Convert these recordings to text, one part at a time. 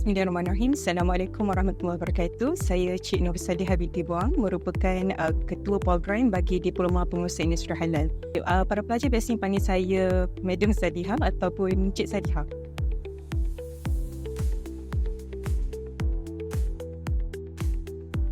Bismillahirrahmanirrahim. Assalamualaikum warahmatullahi wabarakatuh. Saya Cik Nur Sadiha binti Buang merupakan uh, Ketua Program bagi Diploma Pengurusan Industri Halal. Uh, para pelajar biasanya panggil saya Madam Sadiha ataupun Cik Sadiha.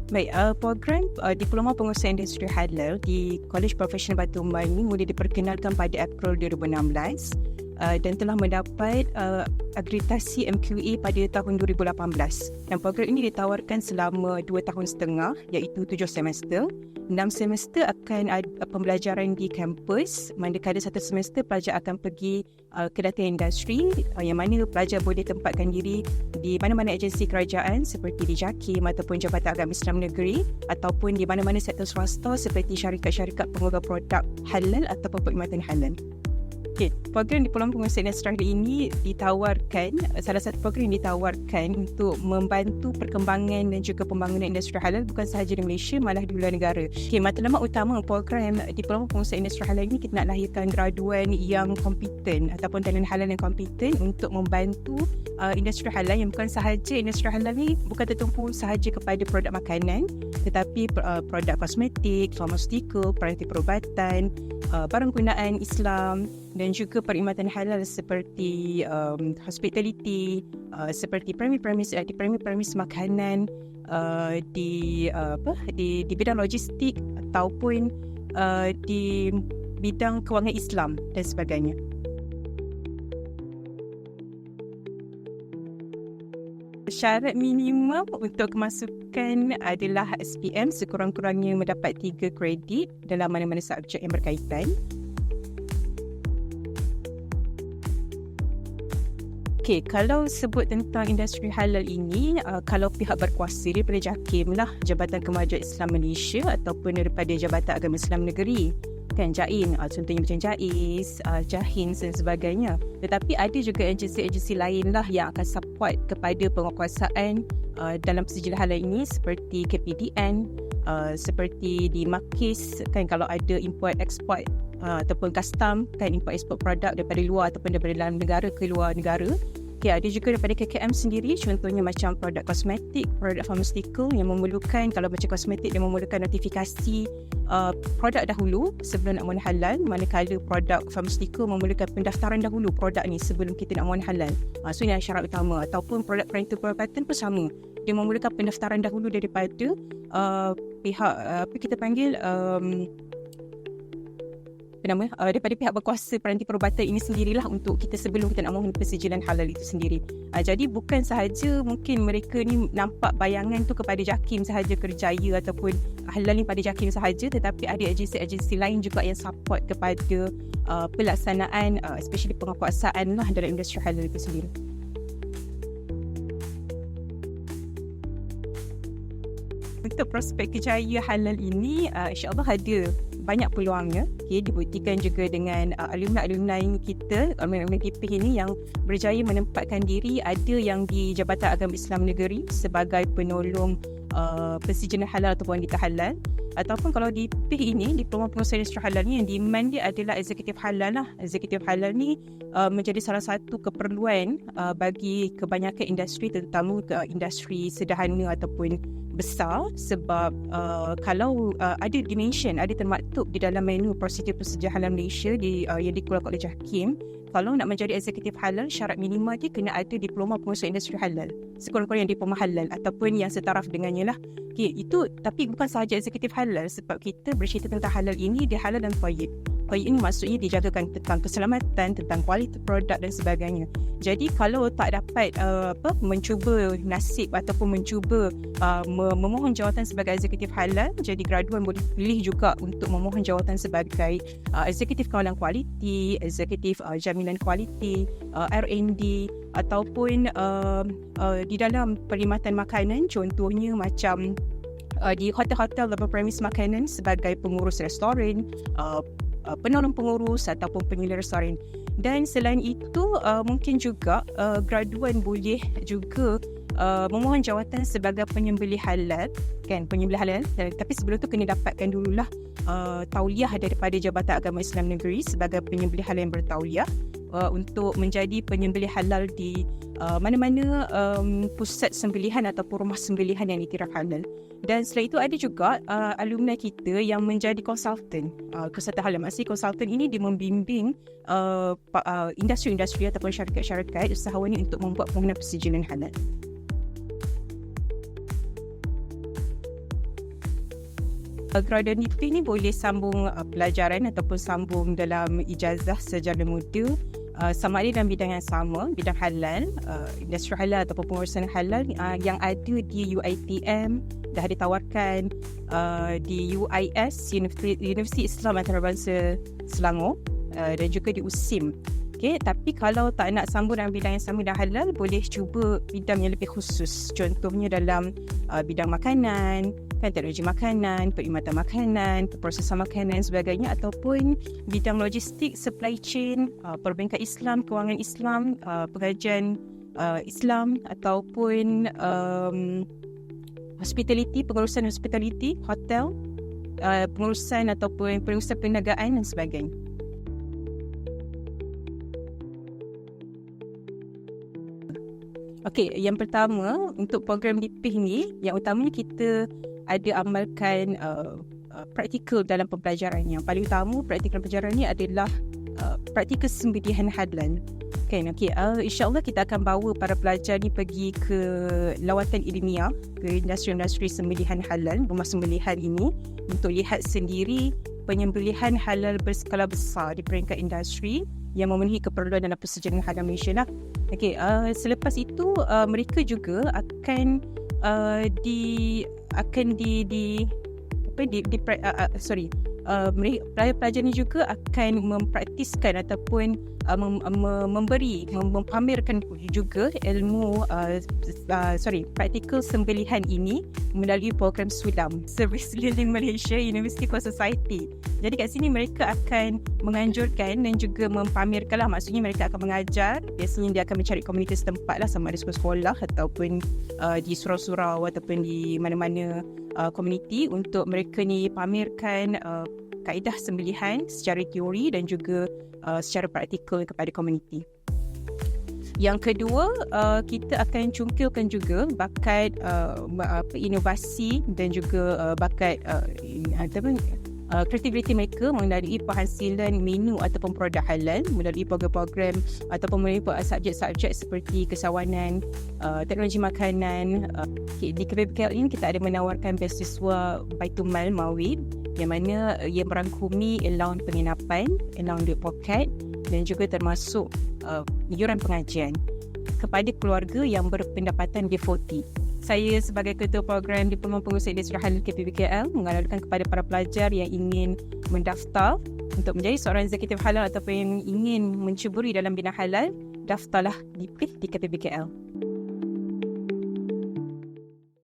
Baik, uh, program uh, Diploma Pengurusan Industri Halal di College Profesional Batu Umar ini mula diperkenalkan pada April 2016 uh, dan telah mendapat uh, akreditasi MQA pada tahun 2018. Dan program ini ditawarkan selama 2 tahun setengah iaitu 7 semester. 6 semester akan ada pembelajaran di kampus manakala satu semester pelajar akan pergi uh, ke data industri uh, yang mana pelajar boleh tempatkan diri di mana-mana agensi kerajaan seperti di JAKIM ataupun Jabatan Agama Islam Negeri ataupun di mana-mana sektor swasta seperti syarikat-syarikat pengurus produk halal ataupun perkhidmatan halal. Okay, program Diploma Pengurusan Industri ini ditawarkan, salah satu program yang ditawarkan untuk membantu perkembangan dan juga pembangunan industri halal bukan sahaja di Malaysia, malah di luar negara. Okay, matlamat utama program Diploma Pengurusan Industri Halal ini kita nak lahirkan graduan yang kompeten ataupun talent halal yang kompeten untuk membantu uh, industri halal yang bukan sahaja industri halal ni bukan tertumpu sahaja kepada produk makanan tetapi uh, produk kosmetik, pharmaceutical, peralatan perubatan, uh, barang gunaan Islam dan juga perkhidmatan halal seperti um, hospitality, uh, seperti premis-premis uh, di premis-premis makanan uh, di uh, apa di di bidang logistik ataupun uh, di bidang kewangan Islam dan sebagainya. Syarat minimum untuk kemasukan adalah SPM sekurang-kurangnya mendapat 3 kredit dalam mana-mana subjek yang berkaitan. Okay, kalau sebut tentang industri halal ini, uh, kalau pihak berkuasa daripada JAKIM lah, Jabatan Kemajuan Islam Malaysia ataupun daripada Jabatan Agama Islam Negeri, kan JAIN, uh, contohnya macam JAIS, uh, JAHIN dan sebagainya. Tetapi ada juga agensi-agensi lain lah yang akan support kepada penguasaan uh, dalam sijil halal ini seperti KPDN, uh, seperti di Makis, kan kalau ada import export uh, ataupun custom kan import export produk daripada luar ataupun daripada dalam negara ke luar negara Okay, ada juga daripada KKM sendiri, contohnya macam produk kosmetik, produk pharmaceutical yang memerlukan, kalau macam kosmetik dia memerlukan notifikasi uh, produk dahulu sebelum nak mohon halal, manakala produk pharmaceutical memerlukan pendaftaran dahulu produk ni sebelum kita nak mohon halal. Uh, so ini syarat utama. Ataupun produk perintah perubatan pun sama. Dia memerlukan pendaftaran dahulu daripada uh, pihak, uh, apa kita panggil, um, nama uh, daripada pihak berkuasa peranti perubatan ini sendirilah untuk kita sebelum kita nak mohon persijilan halal itu sendiri. Uh, jadi bukan sahaja mungkin mereka ni nampak bayangan tu kepada JAKIM sahaja kerjaya ataupun halal ni pada JAKIM sahaja tetapi ada agensi-agensi lain juga yang support kepada uh, pelaksanaan uh, especially penguasaan lah dalam industri halal itu sendiri. Untuk prospek kejayaan halal ini, uh, insyaAllah ada banyak peluangnya. Okay, dibuktikan juga dengan uh, alumni-alumni kita alumni-alumni KPH ini yang berjaya menempatkan diri. Ada yang di Jabatan Agama Islam Negeri sebagai penolong uh, persijana halal ataupun wanita halal. Ataupun kalau di PIH ini Diploma Pengurusan Industri Halal ni yang demand dia adalah eksekutif halal lah. Eksekutif halal ni uh, menjadi salah satu keperluan uh, bagi kebanyakan industri terutama ke industri sederhana ataupun besar sebab uh, kalau uh, ada dimension ada termaktub di dalam menu prosedur prosedur halal Malaysia di uh, yang dikeluarkan oleh JAKIM kalau nak menjadi eksekutif halal syarat minimal dia kena ada diploma pengurusan industri halal. Sekurang-kurangnya diploma halal ataupun yang setaraf dengannya lah. Okay, itu tapi bukan sahaja eksekutif halal sebab kita bercerita tentang halal ini dia halal dan toyib Toyib ini maksudnya dijagakan tentang keselamatan, tentang kualiti produk dan sebagainya. Jadi kalau tak dapat uh, apa mencuba nasib ataupun mencuba uh, memohon jawatan sebagai eksekutif halal, jadi graduan boleh pilih juga untuk memohon jawatan sebagai uh, eksekutif kawalan kualiti, eksekutif uh, jaminan kualiti, uh, R&D ataupun uh, uh, di dalam perkhidmatan makanan contohnya macam uh, di hotel-hotel level premis makanan sebagai pengurus restoran, uh, uh, penolong pengurus ataupun restoran. Dan selain itu, uh, mungkin juga uh, graduan boleh juga uh, memohon jawatan sebagai penyembelih halal, kan, penyembelih halal. Tapi sebelum tu kena dapatkan dululah uh, tauliah daripada Jabatan Agama Islam Negeri sebagai penyembelih halal yang bertauliah. Uh, untuk menjadi penyembelih halal di uh, mana-mana um, pusat sembelihan ataupun rumah sembelihan yang diiktiraf halal. Dan selain itu ada juga uh, alumni kita yang menjadi konsultan. Uh, keserta halal maksudnya konsultan ini dia membimbing uh, uh, industri-industri ataupun syarikat-syarikat usahawan ini untuk membuat permohonan persetujuan halal. Graduate ni boleh sambung uh, pelajaran ataupun sambung dalam ijazah sejarah muda uh, sama ada dalam bidang yang sama, bidang halal, uh, industri halal ataupun pengurusan halal uh, yang ada di UITM dah ditawarkan uh, di UIS Universiti, Universiti Islam Antarabangsa Selangor uh, dan juga di USIM. Okay, tapi kalau tak nak sambung dalam bidang yang sama dan halal, boleh cuba bidang yang lebih khusus. Contohnya dalam uh, bidang makanan, kan teknologi makanan, perkhidmatan makanan, perprosesan makanan sebagainya ataupun bidang logistik, supply chain, uh, perbankan Islam, kewangan Islam, uh, pengajian uh, Islam ataupun um, hospitality, pengurusan hospitality, hotel, uh, pengurusan ataupun pengurusan perniagaan dan sebagainya. Okey, yang pertama untuk program DIPIH ni, yang utamanya kita ada amalkan uh, uh, praktikal dalam pembelajaran. Yang paling utama praktikal pembelajaran ni adalah uh, praktikal sembelihan hadlan. Okay, okay. Uh, InsyaAllah kita akan bawa para pelajar ni pergi ke lawatan ilmiah ke industri-industri sembelihan halal, rumah sembelihan ini untuk lihat sendiri penyembelihan halal berskala besar di peringkat industri yang memenuhi keperluan dalam persejahan halal Malaysia lah. Okay, uh, selepas itu uh, mereka juga akan uh, di akan di di apa di, di uh, uh, sorry uh, pelajar-pelajar ni juga akan mempraktiskan ataupun uh, mem, mem, memberi mem, mempamerkan juga ilmu uh, uh, sorry praktikal sembelihan ini melalui program Sulam Service Learning Malaysia University for Society. Jadi kat sini mereka akan menganjurkan dan juga mempamerkan lah maksudnya mereka akan mengajar. Biasanya dia akan mencari komunitas tempat lah sama ada sekolah-sekolah ataupun uh, di surau-surau ataupun di mana-mana uh, komuniti. Untuk mereka ni pamerkan uh, kaedah sembelihan secara teori dan juga uh, secara praktikal kepada komuniti. Yang kedua, uh, kita akan cungkilkan juga bakat uh, apa inovasi dan juga uh, bakat uh, apa uh, kreativiti mereka melalui penghasilan menu ataupun produk halal melalui program-program ataupun melalui subjek-subjek seperti kesawanan, uh, teknologi makanan. Uh, di KPPKL ini kita ada menawarkan beasiswa Baitumal Mawid yang mana ia merangkumi allowance penginapan, allowance duit poket dan juga termasuk iuran pengajian kepada keluarga yang berpendapatan D40. Saya sebagai ketua program Diploma Pengurusan Industri Halal KPBKL mengalurkan kepada para pelajar yang ingin mendaftar untuk menjadi seorang eksekutif halal ataupun yang ingin mencuburi dalam bidang halal, daftarlah di PIH di KPBKL.